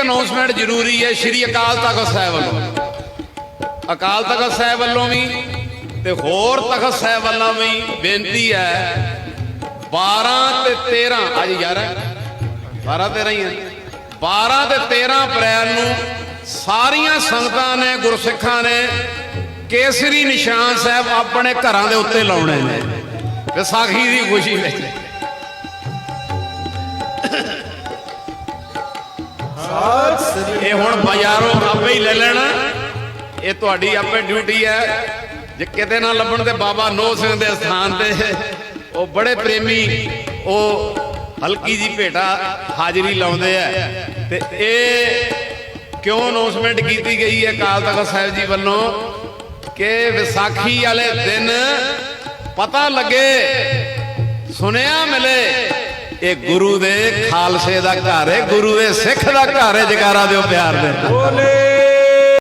ਇੱਕ ਅਨਾਉਂਸਮੈਂਟ ਜ਼ਰੂਰੀ ਹੈ, ਸ਼੍ਰੀ ਅਕਾਲ ਤਖਤ ਸਾਹਿਬ ਵੱਲੋਂ। ਅਕਾਲ ਤਖਤ ਸਾਹਿਬ ਵੱਲੋਂ ਵੀ ਤੇ ਹੋਰ ਤਖਤ ਸਾਹਿਬ ਵੱਲੋਂ ਵੀ ਬੇਨਤੀ ਹੈ 12 ਤੇ 13 ਅੱਜ 11 12 13 ਹੀ ਹੈ। 12 ਤੇ 13 ਅਪ੍ਰੈਲ ਨੂੰ ਸਾਰੀਆਂ ਸੰਗਤਾਂ ਨੇ, ਗੁਰਸਿੱਖਾਂ ਨੇ ਕੇਸਰੀ ਨਿਸ਼ਾਨ ਸਾਹਿਬ ਆਪਣੇ ਘਰਾਂ ਦੇ ਉੱਤੇ ਲਾਉਣੇ ਨੇ। ਵਿਸਾਖੀ ਦੀ ਖੁਸ਼ੀ ਵਿੱਚ। ਇਹ ਹੁਣ ਬਾਜ਼ਾਰੋਂ ਆਪੇ ਹੀ ਲੈ ਲੈਣਾ। ਇਹ ਤੁਹਾਡੀ ਆਪੇ ਡਿਊਟੀ ਹੈ। ਜੇ ਕਿਤੇ ਨਾ ਲੱਭਣ ਤੇ ਬਾਬਾ ਨੋ ਸਿੰਘ ਦੇ ਸਥਾਨ ਤੇ। ਉਹ ਬੜੇ ਪ੍ਰੇਮੀ, ਉਹ ਹਲਕੀ ਜੀ ਭੇਟਾ ਹਾਜ਼ਰੀ ਲਾਉਂਦੇ ਆ। ਤੇ ਇਹ ਕਿਉਂ ਅਨਾਉਂਸਮੈਂਟ ਕੀਤੀ ਗਈ ਹੈ ਅਕਾਲ ਤਖਤ ਸਾਹਿਬ ਜੀ ਵੱਲੋਂ? ਕਿ ਵਿਸਾਖੀ ਵਾਲੇ ਦਿਨ ਪਤਾ ਲੱਗੇ ਸੁਨੇਹਾ ਮਿਲੇ ਇਹ ਗੁਰੂ ਦੇ ਖਾਲਸੇ ਦਾ ਘਰ ਹੈ, ਗੁਰੂ ਦੇ ਸਿੱਖ ਦਾ ਘਰ ਹੈ ਜਗਾਰਾ ਦਿਓ ਪਿਆਰ ਦੇ ਬੋਲੇ।